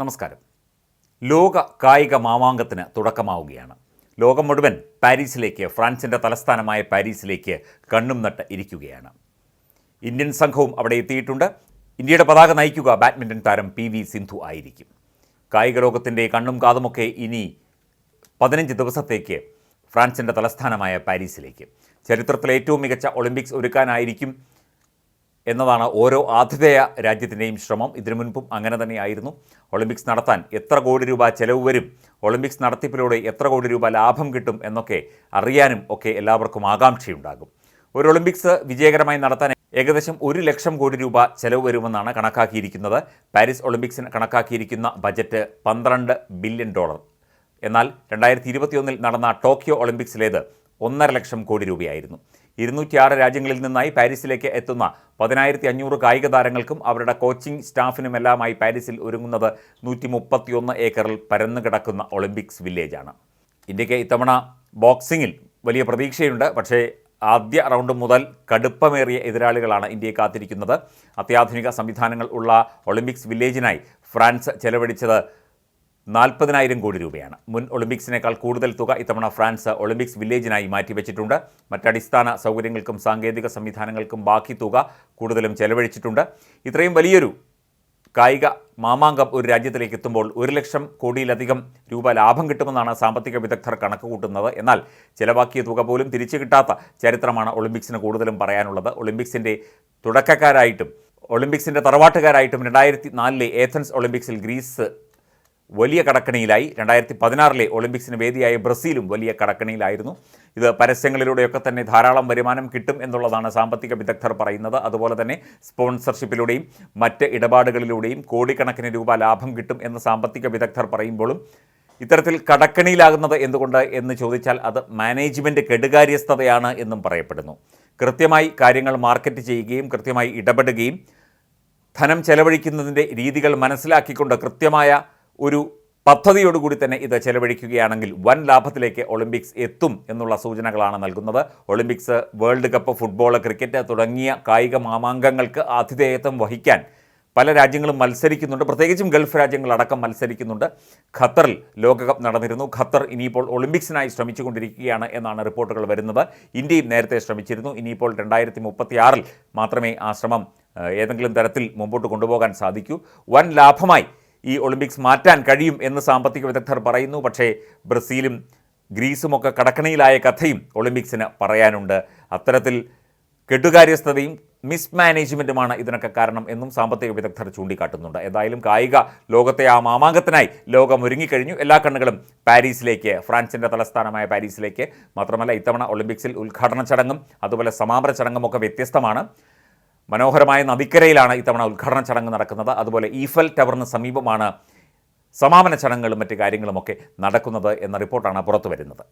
നമസ്കാരം. ലോക കായിക മാമാങ്കത്തിന് തുടക്കമാവുകയാണ്. ലോകം മുഴുവൻ പാരീസിലേക്ക് ഫ്രാൻസിന്റെ തലസ്ഥാനമായ പാരീസിലേക്ക് കണ്ണും നട്ട് ഇരിക്കുകയാണ്. ഇന്ത്യൻ സംഘവും അവിടെ എത്തിയിട്ടുണ്ട്. ഇന്ത്യയുടെ പതാക നയിക്കുക ബാഡ്മിന്റൺ താരം പി വി സിന്ധു ആയിരിക്കും. കായിക ലോകത്തിന്റെ കണ്ണും കാതുമൊക്കെ ഇനി പതിനഞ്ച് ദിവസത്തേക്ക് ഫ്രാൻസിന്റെ തലസ്ഥാനമായ പാരീസിലേക്ക്. ചരിത്രത്തിലെ ഏറ്റവും മികച്ച ഒളിമ്പിക്സ് ഒരുക്കാനായിരിക്കും എന്നതാണ് ഓരോ ആതിഥേയ രാജ്യത്തിന്റെയും ശ്രമം. ഇതിനു മുൻപും അങ്ങനെ തന്നെയായിരുന്നു. ഒളിമ്പിക്സ് നടത്താൻ എത്ര കോടി രൂപ ചെലവ് വരും ഒളിമ്പിക്സ് നടത്തിപ്പിലൂടെ എത്ര കോടി രൂപ ലാഭം കിട്ടും എന്നൊക്കെ അറിയാനും ഒക്കെ എല്ലാവർക്കും ആകാംക്ഷയുണ്ടാകും. ഒരു ഒളിമ്പിക്സ് വിജയകരമായി നടത്താൻ ഏകദേശം ഒരു ലക്ഷം കോടി രൂപ ചെലവ് വരുമെന്നാണ് കണക്കാക്കിയിരിക്കുന്നത്. പാരീസ് ഒളിമ്പിക്സിന് കണക്കാക്കിയിരിക്കുന്ന ബജറ്റ് പന്ത്രണ്ട് ബില്യൺ ഡോളർ. എന്നാൽ രണ്ടായിരത്തി ഇരുപത്തിയൊന്നിൽ നടന്ന ടോക്കിയോ ഒളിമ്പിക്സിലേത് ഒന്നര ലക്ഷം കോടി രൂപയായിരുന്നു. ഇരുന്നൂറ്റിയാറ് രാജ്യങ്ങളിൽ നിന്നായി പാരീസിലേക്ക് എത്തുന്ന പതിനായിരത്തി അഞ്ഞൂറ് കായിക താരങ്ങൾക്കും അവരുടെ കോച്ചിംഗ് സ്റ്റാഫിനുമെല്ലാമായി പാരീസിൽ ഒരുങ്ങുന്നത് നൂറ്റി മുപ്പത്തിയൊന്ന് ഏക്കറിൽ പരന്നു കിടക്കുന്ന ഒളിമ്പിക്സ് വില്ലേജാണ്. ഇന്ത്യയ്ക്ക് ഇത്തവണ ബോക്സിങ്ങിൽ വലിയ പ്രതീക്ഷയുണ്ട്. പക്ഷേ ആദ്യ റൗണ്ട് മുതൽ കടുപ്പമേറിയ എതിരാളികളാണ് ഇന്ത്യയെ കാത്തിരിക്കുന്നത്. അത്യാധുനിക സംവിധാനങ്ങൾ ഉള്ള ഒളിമ്പിക്സ് വില്ലേജിനായി ഫ്രാൻസ് ചെലവഴിച്ചത് നാൽപ്പതിനായിരം കോടി രൂപയാണ്. മുൻ ഒളിമ്പിക്സിനേക്കാൾ കൂടുതൽ തുക ഇത്തവണ ഫ്രാൻസ് ഒളിമ്പിക്സ് വില്ലേജിനായി മാറ്റിവെച്ചിട്ടുണ്ട്. മറ്റടിസ്ഥാന സൗകര്യങ്ങൾക്കും സാങ്കേതിക സംവിധാനങ്ങൾക്കും ബാക്കി തുക കൂടുതലും ചെലവഴിച്ചിട്ടുണ്ട്. ഇത്രയും വലിയൊരു കായിക മാമാങ്കം ഒരു രാജ്യത്തിലേക്ക് എത്തുമ്പോൾ ഒരു ലക്ഷം കോടിയിലധികം രൂപ ലാഭം കിട്ടുമെന്നാണ് സാമ്പത്തിക വിദഗ്ധർ കണക്ക് കൂട്ടുന്നത് എന്നാൽ ചിലവാക്കിയ തുക പോലും തിരിച്ചു കിട്ടാത്ത ചരിത്രമാണ് ഒളിമ്പിക്സിന് കൂടുതലും പറയാനുള്ളത്. ഒളിമ്പിക്സിന്റെ തുടക്കക്കാരായിട്ടും ഒളിമ്പിക്സിന്റെ തറവാട്ടുകാരായിട്ടും രണ്ടായിരത്തി നാലിലെ ഏഥൻസ് ഒളിമ്പിക്സിൽ ഗ്രീസ് വലിയ കടക്കണിയിലായി. രണ്ടായിരത്തി പതിനാറിലെ ഒളിമ്പിക്സിന് വേദിയായ ബ്രസീലും വലിയ കടക്കണിയിലായിരുന്നു. ഇത് പരസ്യങ്ങളിലൂടെയൊക്കെ തന്നെ ധാരാളം വരുമാനം കിട്ടും എന്നുള്ളതാണ് സാമ്പത്തിക വിദഗ്ധർ പറയുന്നത്. അതുപോലെ തന്നെ സ്പോൺസർഷിപ്പിലൂടെയും മറ്റ് ഇടപാടുകളിലൂടെയും കോടിക്കണക്കിന് രൂപ ലാഭം കിട്ടും എന്ന് സാമ്പത്തിക വിദഗ്ധർ പറയുമ്പോഴും ഇത്തരത്തിൽ കടക്കണിയിലാകുന്നത് എന്തുകൊണ്ട് എന്ന് ചോദിച്ചാൽ അത് മാനേജ്മെന്റ് കെടുകാര്യസ്ഥതയാണ് എന്നും പറയപ്പെടുന്നു. കൃത്യമായി കാര്യങ്ങൾ മാർക്കറ്റ് ചെയ്യുകയും കൃത്യമായി ഇടപെടുകയും ധനം ചെലവഴിക്കുന്നതിന്റെ രീതികൾ മനസ്സിലാക്കിക്കൊണ്ട് കൃത്യമായ ഒരു പദ്ധതിയോടുകൂടി തന്നെ ഇത് ചെലവഴിക്കുകയാണെങ്കിൽ വൻ ലാഭത്തിലേക്ക് ഒളിമ്പിക്സ് എത്തും എന്നുള്ള സൂചനകളാണ് നൽകുന്നത്. Olympics world cup football cricket തുടങ്ങിയ കായിക മാമാങ്കങ്ങൾക്ക് ആതിഥേയത്വം വഹിക്കാൻ പല രാജ്യങ്ങളും മത്സരിക്കുന്നുണ്ട്. പ്രത്യേകിച്ചും ഗൾഫ് രാജ്യങ്ങളടക്കം മത്സരിക്കുന്നുണ്ട്. ഖത്തറിൽ ലോകകപ്പ് നടന്നിരുന്നു. ഖത്തർ ഇനിയിപ്പോൾ ഒളിമ്പിക്സിനായി ശ്രമിച്ചുകൊണ്ടിരിക്കുകയാണ് എന്നാണ് റിപ്പോർട്ടുകൾ വരുന്നത്. ഇന്ത്യയും നേരത്തെ ശ്രമിച്ചിരുന്നു. ഇനിയിപ്പോൾ രണ്ടായിരത്തി മുപ്പത്തിയാറിൽ മാത്രമേ ആ ശ്രമം ഏതെങ്കിലും തരത്തിൽ മുമ്പോട്ട് കൊണ്ടുപോകാൻ സാധിക്കൂ. വൻ ലാഭമായി ഈ ഒളിമ്പിക്സ് മാറ്റാൻ കഴിയും എന്ന് സാമ്പത്തിക വിദഗ്ധർ പറയുന്നു. പക്ഷേ ബ്രസീലും ഗ്രീസുമൊക്കെ കടക്കണിയിലായ കഥയും ഒളിമ്പിക്സിന് പറയാനുണ്ട്. അത്തരത്തിൽ കെട്ടുകാര്യസ്ഥതയും മിസ് മിസ്മാനേജ്മെന്റുമാണ് ഇതിനൊക്കെ കാരണം എന്നും സാമ്പത്തിക വിദഗ്ധർ ചൂണ്ടിക്കാട്ടുന്നുണ്ട്. എന്തായാലും കായിക ലോകത്തെ ആ മാമാങ്കത്തിനായി ലോകം ഒരുങ്ങിക്കഴിഞ്ഞു. എല്ലാ കണ്ണുകളും പാരീസിലേക്ക് ഫ്രാൻസിന്റെ തലസ്ഥാനമായ പാരീസിലേക്ക്. മാത്രമല്ല ഇത്തവണ ഒളിമ്പിക്സിൽ ഉദ്ഘാടന ചടങ്ങും അതുപോലെ സമാപന ചടങ്ങുമൊക്കെ വ്യത്യസ്തമാണ്. മനോഹരമായ നദിക്കരയിലാണ് ഇത്തവണ ഉദ്ഘാടന ചടങ്ങ് നടക്കുന്നത്. അതുപോലെ ഈഫൽ ടവറിന് സമീപമാണ് സമാപന ചടങ്ങുകളും മറ്റ് കാര്യങ്ങളുമൊക്കെ നടക്കുന്നത് എന്ന റിപ്പോർട്ടാണ് പുറത്തു വരുന്നത്